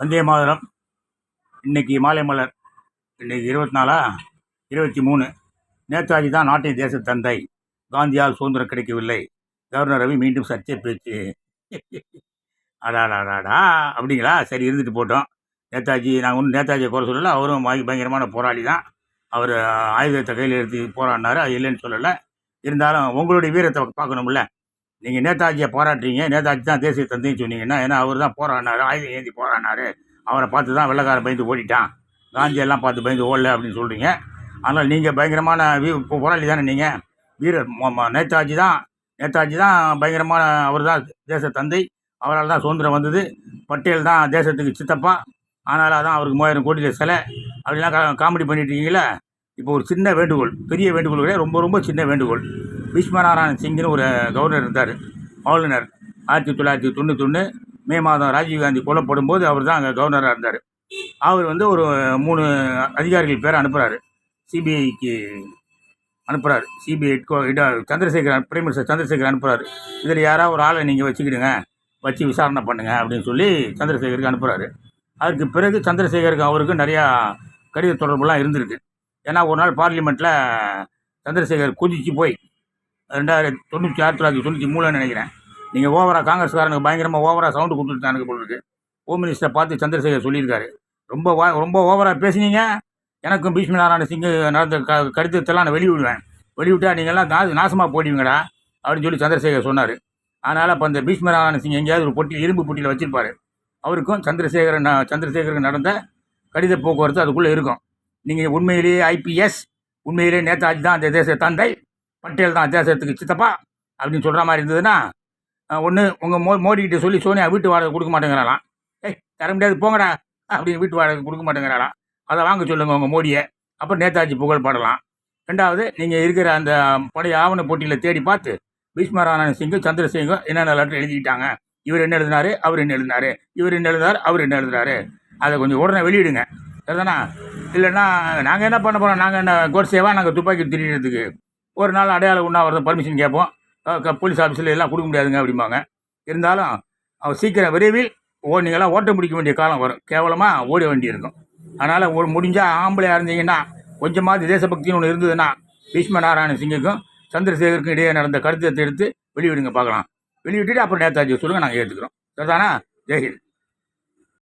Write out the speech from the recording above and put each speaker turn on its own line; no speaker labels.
வந்தே மாதரம். இன்னைக்கு மாலை மலர். இன்னைக்கு இருபத்தி நாலா இருபத்தி மூணு. நேதாஜி தான் நாட்டின் தேச தந்தை. காந்தியால் சுதந்திரம் கிடைக்கவில்லை. கவர்னர் ரவி மீண்டும் சர்ச்சை பேச்சு. அடாடாடாடா. அப்படிங்களா? சரி இருந்துட்டு போட்டோம். நேதாஜி நான் ஒன்றும் நேதாஜியை குறை சொல்லலை. அவரும் பயங்கரமான போராளி தான். அவர் ஆயுதத்தை கையில் எடுத்து போராடினார். அது இல்லைன்னு சொல்லலை. இருந்தாலும் உங்களுடைய வீரத்தை பார்க்கணும்ல. நீங்கள் நேதாஜியை பாராட்டுறீங்க நேதாஜி தான் தேசிய தந்தைன்னு சொன்னீங்கன்னா ஏன்னா அவர் தான் போராடினார் ஆயுதம் ஏந்தி போராடினாரு. அவரை பார்த்து தான் வெள்ளைக்காரன் பயந்து ஓடிட்டான். காந்தியெல்லாம் பார்த்து பயந்து ஓடல அப்படின்னு சொல்கிறீங்க அதனால் நீங்கள் பயங்கரமான வீ இப்போ போராளி தானே நீங்கள் வீரர் நேதாஜி தான் நேதாஜி தான் பயங்கரமான அவர் தான் தேச தந்தை. அவரால் தான் சுதந்திரம் வந்தது. பட்டேல் தான் தேசத்துக்கு சித்தப்பா. அதனால தான் அவருக்கு மூவாயிரம் கோடியில் சிலை. அப்படிலாம் கா- காமெடி பண்ணிட்டு இருக்கீங்களே இப்போ ஒரு சின்ன வேண்டுகோள் பெரிய வேண்டுகோள் கிடையாது ரொம்ப ரொம்ப சின்ன வேண்டுகோள். விஸ்வநாராயண் சிங்னு ஒரு கவர்னர் இருந்தார் ஆளுநர். ஆயிரத்தி தொள்ளாயிரத்தி தொண்ணூத்தொன்று மே மாதம் ராஜீவ்காந்தி கொல்லப்படும் போது அவர் தான் அங்கே கவர்னராக இருந்தார். அவர் வந்து ஒரு மூணு அதிகாரிகள் பேரை அனுப்புகிறாரு சிபிஐக்கு அனுப்புகிறாரு சிபிஐ ஹெட்கோ இட சந்திரசேகர் பிரைம் மினிஸ்டர் சந்திரசேகர் அனுப்புகிறாரு இதில் யாராவது ஒரு ஆளை நீங்கள் வச்சுக்கிடுங்க வச்சு விசாரணை பண்ணுங்கள் அப்படின்னு சொல்லி சந்திரசேகருக்கு அனுப்புகிறாரு அதுக்கு பிறகு சந்திரசேகருக்கு அவருக்கு நிறையா கடித தொடர்புலாம் இருந்திருக்கு. ஏன்னா ஒரு நாள் பார்லிமெண்ட்டில் சந்திரசேகர் குதிச்சு போய் ரெண்டாயிரத்தி தொண்ணூற்றி ஆயிரத்தி தொள்ளாயிரத்தி தொண்ணூற்றி மூணுன்னு நினைக்கிறேன். நீங்கள் ஓவராக காங்கிரஸ்காரனுக்கு பயங்கரமாக ஓவராக சவுண்டு கொடுத்துட்டானுங்க போல இருக்கு. ஹோம் மினிஸ்டர் பார்த்து சந்திரசேகர் சொல்லியிருக்காரு. ரொம்ப வா ரொம்ப ஓவராக பேசுனீங்க. எனக்கும் பீஷ்ம நாராயண சிங்கு நடந்த க கடிதத்தெல்லாம் நான் வெளிவிடுவேன் வெளிவிட்டா நீங்கள்லாம் நாசு நாசமாக போடுவீங்கடா அப்படின்னு சொல்லி சந்திரசேகர் சொன்னார். அதனால் அப்போ அந்த பீஷ்ம நாராயண சிங் எங்கேயாவது ஒரு பொட்டி இரும்பு பொட்டியில் வச்சிருப்பாரு. அவருக்கும் சந்திரசேகரன் சந்திரசேகருக்கு நடந்த கடித போக்குவரத்து அதுக்குள்ளே இருக்கும். நீங்கள் உண்மையிலேயே ஐபிஎஸ் உண்மையிலேயே நேதாஜி தான் அந்த தேச தந்தை. பட்டேல் தான் தேசத்துக்கு சித்தப்பா அப்படின்னு சொல்கிற மாதிரி இருந்ததுன்னா ஒன்று உங்கள் மோ மோடிக்கிட்ட சொல்லி சோனியா வீட்டு வாடகை கொடுக்க மாட்டேங்கிறாளாம். ஏய் தர முடியாது போங்கடா அப்படின்னு வீட்டு வாடகை கொடுக்க மாட்டேங்கிறாளாம். அதை வாங்க சொல்லுங்கள் உங்கள் மோடியை. அப்புறம் நேதாஜி புகழ் பாடலாம். ரெண்டாவது நீங்கள் இருக்கிற அந்த பழைய ஆவண போட்டியில் தேடி பார்த்து பீஷ்மராயண சிங்கும் சந்திரசிங்கும் என்னென்ன லெட்டர் எழுதிக்கிட்டாங்க? இவர் என்ன எழுதினாரு? அவர் என்ன எழுதினாரு? இவர் என்ன எழுதினார்? அவர் என்ன எழுதினாரு? அதை கொஞ்சம் உடனே வெளியிடுங்க. சரிதானா? இல்லைன்னா நாங்கள் என்ன பண்ண போகிறோம் நாங்கள் என்ன கோட்சேவா? நாங்கள் துப்பாக்கி திரிகிறதுக்கு ஒரு நாள் அடையாள உண்ணாவிரதம் பர்மிஷன் கேட்போம். போலீஸ் ஆஃபீஸில் எல்லாம் கொடுக்க முடியாதுங்க அப்படிம்பாங்க. இருந்தாலும் அவர் சீக்கிரம் விரைவில் ஓ நீங்களாம் ஓட்ட முடிக்க வேண்டிய காலம் வரும். கேவலமாக ஓட வேண்டியிருக்கும். அதனால் ஒரு முடிஞ்சால் ஆம்பளையாக இருந்தீங்கன்னா கொஞ்சமாவது தேசபக்தின்னு ஒன்று இருந்ததுன்னா பீஷ்ம நாராயண சிங்குக்கும் சந்திரசேகருக்கும் இடையே நடந்த கருத்தை எடுத்து வெளியிடுங்க பார்க்கலாம். வெளியிட்டுட்டு அப்புறம் நேதாஜி சொல்லுங்கள் நாங்கள் ஏற்றுக்கிறோம் சரிதானா? ஜெய்ஹிந்த்